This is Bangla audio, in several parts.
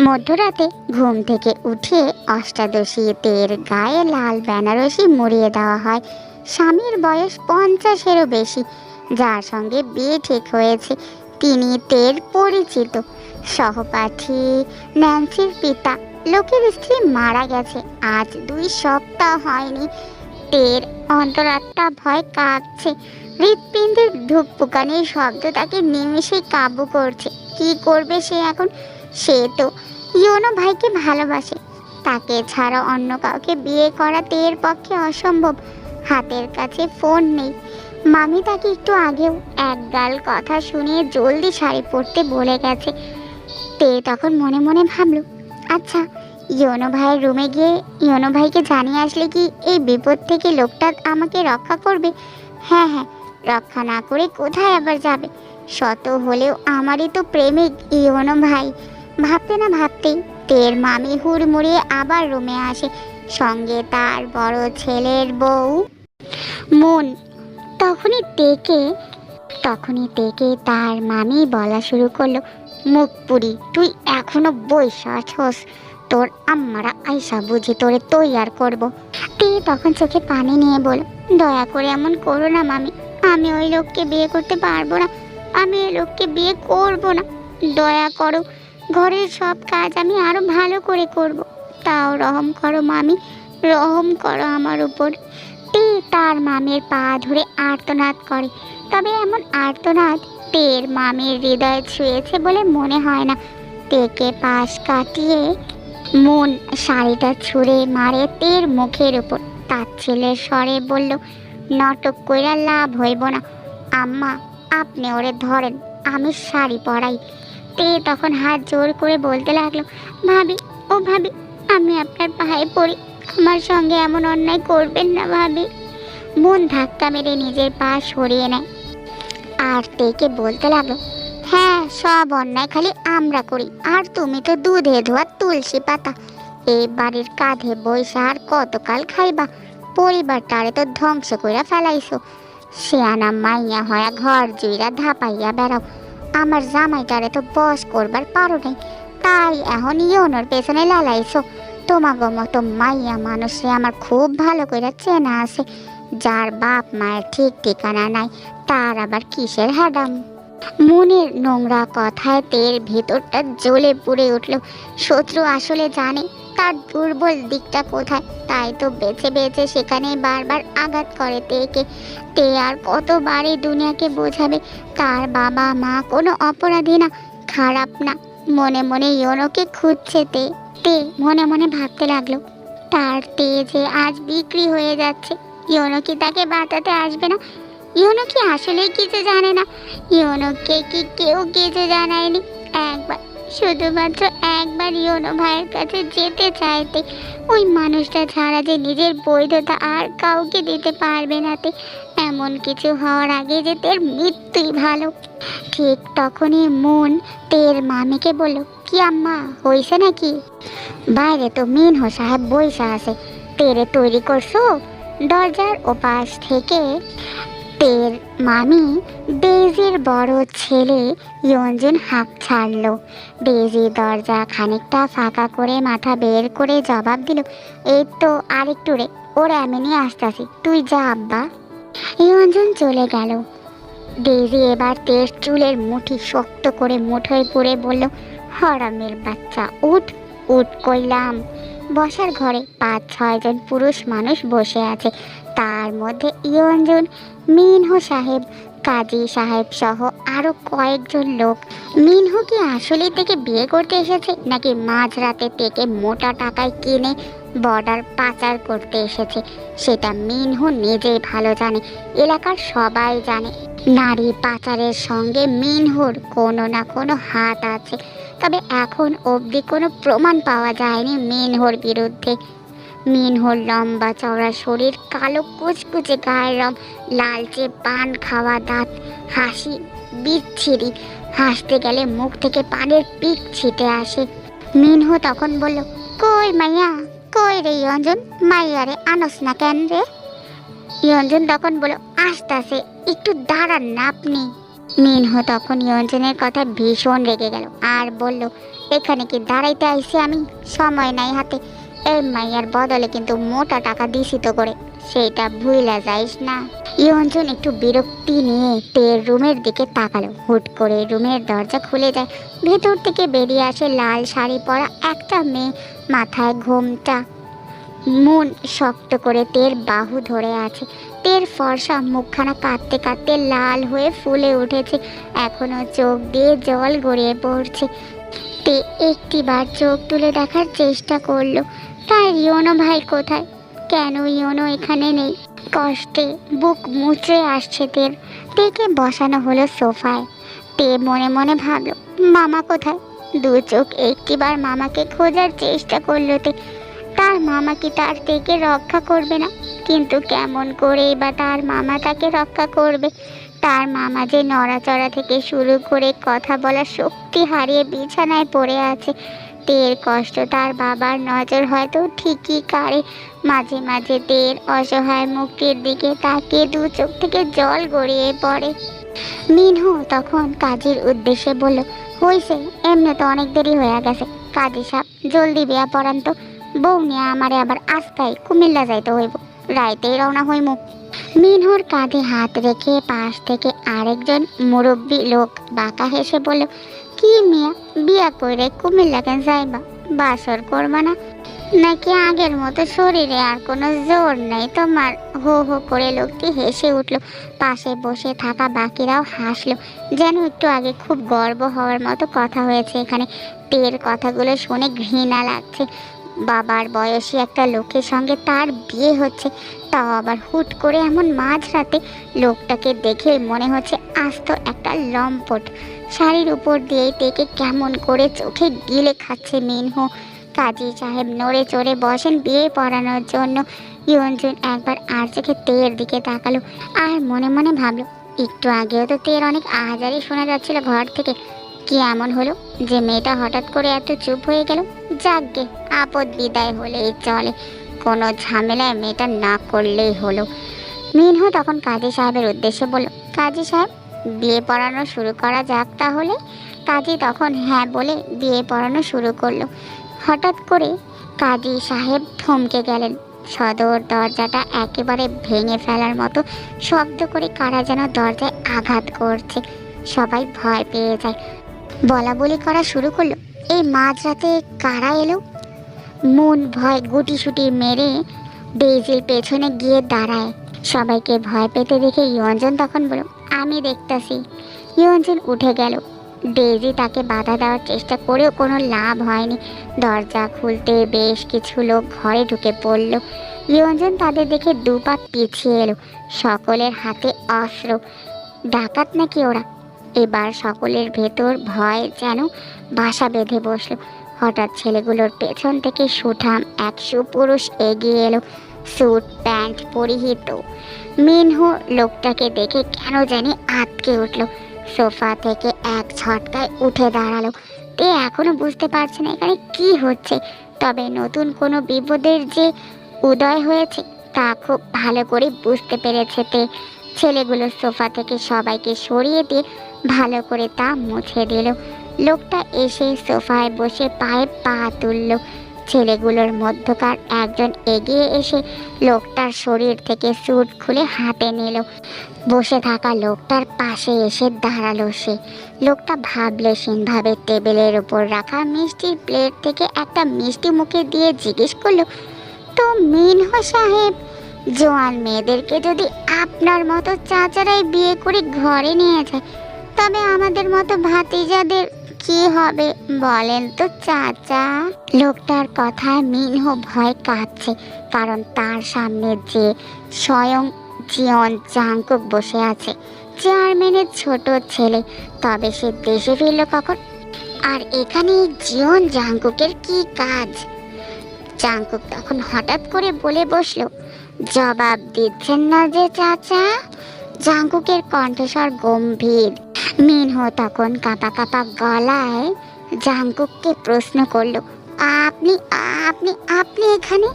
মধ্যরাতে ঘুম থেকে উঠে অষ্টাদশীতের গায়ে লাল বেনারসি মুড়িয়ে দেওয়া হয়। স্বামীর বয়স পঞ্চাশেরও বেশি, যার সঙ্গে বিয়ে ঠিক হয়েছে। তিনি তের পরিচিত। সহপাঠী ন্যান্সির পিতা, লোকের স্ত্রী মারা গেছে। আজ দুই সপ্তাহ হয়নি। তের অন্তরাত্মা ভয় কাঁপছে। হৃৎপিণ্ডের ধুকপুকানির শব্দ তাকে নিমেষে কাবু করছে। কি করবে সে এখন? সে তো ইয়োনো ভাইকে ভালোবাসে। তাকে ছাড়া অন্য কাউকে বিয়ে করা তের পক্ষে অসম্ভব। হাতের কাছে ফোন নেই। মামি তাকে একটু আগেও এক গাল কথা শুনিয়ে জলদি শাড়ি পরতে বলে গেছে। তে তখন মনে মনে ভাবল আচ্ছা ইয়োনো ভাইয়ের রুমে গিয়ে ইয়োনো ভাইকে জানিয়ে আসলে কি এই বিপদ থেকে লোকটা আমাকে রক্ষা করবে? হ্যাঁ হ্যাঁ রক্ষা না করে কোথায় আবার যাবে? শত হলেও আমারই তো প্রেমিক ইয়োনো ভাই। ভাবতে না ভাবতেই তের মামি হুড়মুড়িয়ে আবার রুমে আসে। সঙ্গে তার বড় ছেলের বউ। মন, তখনই তেকে তখনই তেকে তার মামি বলা শুরু করল মুখপুরি তুই এখনও বইসা আছস। তোর আম্মারা আইসা বুঝি তোরে তৈয়ার করব। তে তখন চোখে পানি নিয়ে বল দয়া করে এমন করো না মামি, আমি ওই লোককে বিয়ে করতে পারব না, আমি ওই লোককে বিয়ে করব না। দয়া করো ঘরের সব কাজ আমি আরও ভালো করে করব। তাও রহম করো মামি, রহম করো আমার উপর। তে তার মামের পা ধরে আর্তনাদ করে। তবে এমন আর্তনাদ টের মামের হৃদয় ছুঁয়েছে বলে মনে হয় না। টেকে পাশ কাটিয়ে মন শাড়িটা ছুঁড়ে মারে তের মুখের উপর। তার ছেলের স্বরে বলল, নাটক কইরা লাভ হইব না। আম্মা, আপনি ওরে ধরেন, আমি শাড়ি পরাই। তে তখন হাত জোর করে বলতে লাগল, ভাবি, ও ভাবি, আমি আপনার পায়ে পড়ি। আমার সঙ্গে এমন অন্যায় করবেন না, ভাবি। মন ধাক্কা মেরে নিজের পা সরিয়ে নেয়। আর তেকে বলতে লাগল হ্যাঁ সব অন্যায় খালি আমরা করি, আর তুমি তো দুধে ধোয়া তুলসী পাতা। এই বাড়ির কাঁধে বইসা আর কতকাল খাইবা? পরিবারটারে তো ধ্বংস কইরা ফেলাইছো। শিয়ানা মাইয়া হয়া ঘর জুইরা ধাপাইয়া বেড়াও। আমার জামাইটারে তো বস করবার পারো নাই। তাই এখন ইয়নোর পেছনে লালাইছো। তোমাগো মতো মাইয়া মানুষে আমার খুব ভালো করে চেনা আছে। যার বাপ মায়ের ঠিক ঠিকানা নাই, তার আবার কিসের হ্যাডাম মনের নোংরা কথায় তের ভেতরটা জ্বলে পুড়ে উঠল। শত্রু আসলে জানে তার দুর্বল দিকটা কোথায়? তাই তো বেছে বেছে সেখানে বারবার আঘাত করে তেকে। তে আর কতবারই দুনিয়াকে বোঝাবে, তার বাবা মা কোনো অপরাধী না, খারাপ না। মনে মনে ইয়নোকে খুঁজছে তে। তে মনে মনে ভাবতে লাগল, তার তে যে আজ বিক্রি হয়ে যাচ্ছে, ইয়নো কি তাকে বাঁচাতে আসবে না? ইয়নো কি আসলে কিছু জানে না? ইয়নোকে কি কেউ কিছু জানায়নি? একবার শুধুমাত্র একবার ইয়নো ভাইয়ের কাছে যেতে চাইতে। ওই মানুষটা ছাড়া যে নিজের বৈধতা আর কাউকে দিতে পারবে না তে। এমন কিছু হওয়ার আগে যে তের মৃত্যুই ভালো। ঠিক তখনই মন তের মামিকে বলল, কি আম্মা হয়েছে নাকি? বাইরে তো মিনহ সাহেব বইসা আছে। তেরে তৈরি করছ? দরজার ওপাশ থেকে তের মামি ডেজির বড় ছেলে ইয়ঞ্জুন হাঁক ছাড়লো। ডেজি দরজা খানিকটা ফাঁকা করে মাথা বের করে জবাব দিল, এই তো আরেকটু রে, ওর এমনি আসতেছি। তুই যা, আব্বা। ইয়ঞ্জুন চলে গেল। ডেজি এবার তের চুলের মুঠি শক্ত করে মুঠোয় পুরে বলল, হরামের বাচ্চা, উঠ উঠ কইলাম। বসার ঘরে পাঁচ ছয়জন পুরুষ মানুষ বসে আছে। তার মধ্যে ইয়ঞ্জন, মিনহু সাহেব, কাজী সাহেব সহ আরও কয়েকজন লোক। মিনহু কি আসলে থেকে বিয়ে করতে এসেছে, নাকি মাঝরাতে থেকে মোটা টাকায় কিনে বর্ডার পাচার করতে এসেছে? সেটা মিনহু নিজেই ভালো জানে, এলাকার সবাই জানে। নারী পাচারের সঙ্গে মিনহুর কোনো না কোনো হাত আছে। তবে এখন অবধি কোনো প্রমাণ পাওয়া যায়নি মিনহোর বিরুদ্ধে। মিনহোর লম্বা চওড়া শরীর, কালো কুচকুচে গায়ের রং, লালচে পান খাওয়া দাঁত, হাসি বিচ্ছিরি। হাসতে গেলে মুখ থেকে পানের পিক ছিটে আসে। মিনহো তখন বলল, কই মাইয়া, কই রে ইয়ঞ্জন? মাইয়া রে, আনস না কেন রে? ইয়ঞ্জন তখন বলল আসতাছে একটু দাঁড়ান না আপনি। মিনহো তখন ইয়ঞ্জনের কথা ভীষণ রেগে গেল আর বলল, এখানে কি দাঁড়াইতে আইছি আমি? সময় নাই হাতে। এই মাইয়ার বদলে কিন্তু মোটা টাকা দিছি তো করে। সেইটা ভুইলা যাইস না। ইয়ঞ্জন একটু বিরক্তি নিয়ে তের রুমের দিকে তাকালো। হুট করে রুমের দরজা খুলে যায়। ভেতর থেকে বেরিয়ে আসে লাল শাড়ি পরা একটা মেয়ে মাথায় ঘোমটা। মন শক্ত করে তের বাহু ধরে আছে। তের ফর্সা মুখখানা কাঁদতে কাঁদতে লাল হয়ে ফুলে উঠেছে। এখনও চোখ দিয়ে জল গড়িয়ে পড়ছে। তে একটিবার চোখ তুলে দেখার চেষ্টা করল। তার ইয়নো ভাই কোথায়? কেন ইয়নো এখানে নেই? কষ্টে বুক মুচড়ে আসছে তের। তেকে বসানো হলো সোফায়। তে মনে মনে ভাবলো, মামা কোথায়? দু চোখ একটিবার মামাকে খোঁজার চেষ্টা করল তে। তার মামা কি তার থেকে রক্ষা করবে না? কিন্তু কেমন করেই বা তার মামা তাকে রক্ষা করবে? তার মামা যে নড়াচড়া থেকে শুরু করে কথা বলার শক্তি হারিয়ে বিছানায় পড়ে আছে। তের কষ্ট তার বাবার নজর হয়তো ঠিকই কারে মাঝে মাঝে তের অসহায় মুখের দিকে তাকিয়ে দু চোখ থেকে জল গড়িয়ে পড়ে। মিনহু তখন কাজের উদ্দেশ্যে বলল, হইছে, এমনি তো অনেক দেরি হয়ে গেছে। কাজী সাহেব, জলদি বিয়া পড়ান তো। বউ নিয়ে আমারে আবার আস্তায় কুমিল্লা যাইতে হইব। রাইতেই রওনা হইমু। মিনহুর কাঁধে হাত রেখে পাশ থেকে আরেকজন মুরব্বী লোক বাঁকা হেসে বলল, কি মিয়া? বিয়া করে কুমিল্লা কেন যাইবা? বাসর করবা না? নাকি আগের মতো শরীরে আর কোনো জোর নেই তোমার? হো হো করে লোকটি হেসে উঠল। পাশে বসে থাকা বাকিরাও হাসলো। যেন একটু আগে খুব গর্ব হওয়ার মতো কথা হয়েছে এখানে। তের কথাগুলো শুনে ঘৃণা লাগছে। বাবার বয়সী একটা লোকের সঙ্গে তার বিয়ে হচ্ছে, তাও আবার হুট করে এমন মাঝরাতে লোকটাকে দেখে মনে হচ্ছে আস্ত একটা লম্পট। শাড়ির উপর দিয়েই তেকে কেমন করে চোখে গিলে খাচ্ছে মিনহু। কাজী সাহেব নড়ে চড়ে বসেন বিয়ে পড়ানোর জন্য। ইয়ঞ্জন একবার আর চোখে তের দিকে তাকালো, আর মনে মনে ভাবলো, একটু আগেও তো তের অনেক আহাজারি শোনা যাচ্ছিল ঘর থেকে। কি এমন হলো যে মেয়েটা হঠাৎ করে এত চুপ হয়ে গেল? যাকগে, আপদ বিদায় হলেই চলে। কোনো ঝামেলায় মেয়েটা না করলেই হলো। মিনহু তখন কাজী সাহেবের উদ্দেশ্যে বলল, কাজী সাহেব, বিয়ে পড়ানো শুরু করা যাক তাহলে? কাজী তখন হ্যাঁ বলে বিয়ে পড়ানো শুরু করল। হঠাৎ করে কাজী সাহেব থমকে গেলেন। সদর দরজাটা একেবারে ভেঙে ফেলার মতো শব্দ করে কারা যেন দরজায় আঘাত করছে। সবাই ভয় পেয়ে যায়। বলা বলি করা শুরু করল। এই মাঝরাতে কারা এলো? মন ভয় গুটি সুটি মেরে ডেইজির পেছনে গিয়ে দাঁড়ায়। সবাইকে ভয় পেতে দেখে ইয়ঞ্জন তখন বলল, আমি দেখতাছি। ইয়ঞ্জন উঠে গেল। ডেইজি তাকে বাধা দেওয়ার চেষ্টা করেও কোনো লাভ হয়নি। দরজা খুলতে বেশ কিছু লোক ঘরে ঢুকে পড়ল। ইয়ঞ্জন তাদের দেখে দু পা পিছিয়ে এলো। সকলের হাতে অস্ত্র। ডাকাত নাকি ওরা? এবার সকলের ভেতর ভয় যেন বাসা বেঁধে বসল। হঠাৎ ছেলেগুলোর পেছন থেকে সুঠাম এক সুপুরুষ এগিয়ে এলো, স্যুট, প্যান্ট পরিহিত। মিনহু লোকটাকে দেখে কেন জানি আটকে উঠল। সোফা থেকে এক ঝটকায় উঠে দাঁড়াল। তে এখনও বুঝতে পারছে না এখানে কি হচ্ছে। তবে নতুন কোনো বিপদের যে উদয় হয়েছে তা খুব ভালো করে বুঝতে পেরেছে তে। ছেলেগুলো সোফা থেকে সবাইকে সরিয়ে দিয়ে ভালো করে তা মুছে দিল। লোকটা এসে সোফায় বসে পায়ে পা তুলল। ছেলেগুলোর মধ্যকার একজন এগিয়ে এসে লোকটার শরীর থেকে স্যুট খুলে হাতে নিল। বসে থাকা লোকটার পাশে এসে দাঁড়াল সে। লোকটা ভাবলেশীনভাবে টেবিলের উপর রাখা মিষ্টির প্লেট থেকে একটা মিষ্টি মুখে দিয়ে জিজ্ঞেস করল, তো মিনহ সাহেব, জোয়ান মেয়েদেরকে যদি আপনার মতো চাচারাই বিয়ে করে ঘরে নিয়ে যায় তবে আমাদের মতো ভাতিজাদের কি হবে বলেন তো, চাচা? লোকটার কথায় মিনহ ভয় কাঁদছে, কারণ তার সামনে যে স্বয়ং জিয়ন জাংকুক বসে আছে, চেয়ারম্যানের ছোট ছেলে। তবে সে দেশে ফিরল কখন? আর এখানে জিয়ন জাংকুকের কি কাজ? জাংকুক তখন হঠাৎ করে বলে বসল, জবাব দিচ্ছেন না যে চাচা? জাংকুকের কণ্ঠস্বর গম্ভীর। মিনহো তখন কাঁপা কাঁপা গলায় জাংকুককে প্রশ্ন করল, আপনি আপনি আপনি এখানে?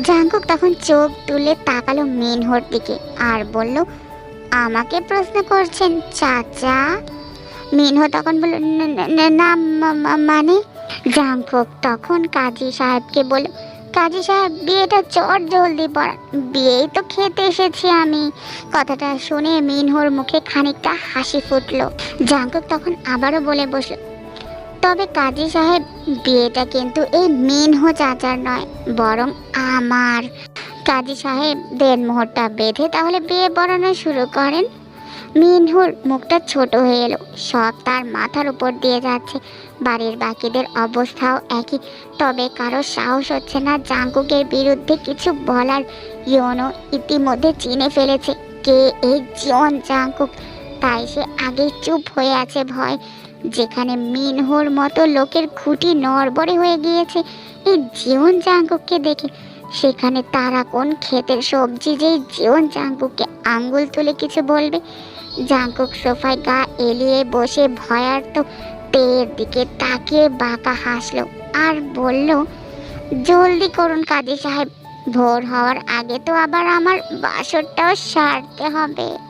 জাংকুক তখন চোখ তুলে তাকালো মিনহোর দিকে আর বলল, আমাকে প্রশ্ন করছেন, চাচা? মিনহো তখন বলল, "ন- মানে? জাঙ্কুক তখন কাজী সাহেবকে বলল কাজী সাহেব, বিয়েটা চট জলদি পড়ান বিয়েই তো খেতে এসেছি আমি। কথাটা শুনে মিনহোর মুখে খানিকটা হাসি ফুটলো। জাঙ্কুক তখন আবারও বলে বসল, তবে কাজী সাহেব, বিয়েটা কিন্তু এই মিনহো চাচার নয়, বরং আমার। কাজী সাহেব, দেড় মোহরটা বেঁধে তাহলে বিয়ে পড়ানো শুরু করেন। মিনহুর মুখটা ছোট হয়ে এলো। সব তার মাথার উপর দিয়ে যাচ্ছে। বাড়ির বাকিদের অবস্থাও একই। তবে কারও সাহস হচ্ছে না জাঙ্কুকের বিরুদ্ধে কিছু বলার। ইয়নো ইতিমধ্যে চিনে ফেলেছে কে এই জন জাঙ্কুক। তাই সে আগে চুপ হয়ে আছে ভয়। যেখানে মিনহুর মতো লোকের খুঁটি নড়বড়ে হয়ে গিয়েছে এই জীবন জাঙ্কুককে দেখে। সেখানে তারা কোন ক্ষেতের সবজি যেই জীবন জাঙ্কুককে আঙ্গুল তুলে কিছু বলবে? জাঙ্কুক সোফায় গা এলিয়ে বসে ভয়ার্ত পেয়ের দিকে তাকিয়ে বাঁকা হাসলো আর বলল, জলদি করুন কাজী সাহেব, ভোর হওয়ার আগে তো আবার আমার বাসরটাও সারতে হবে।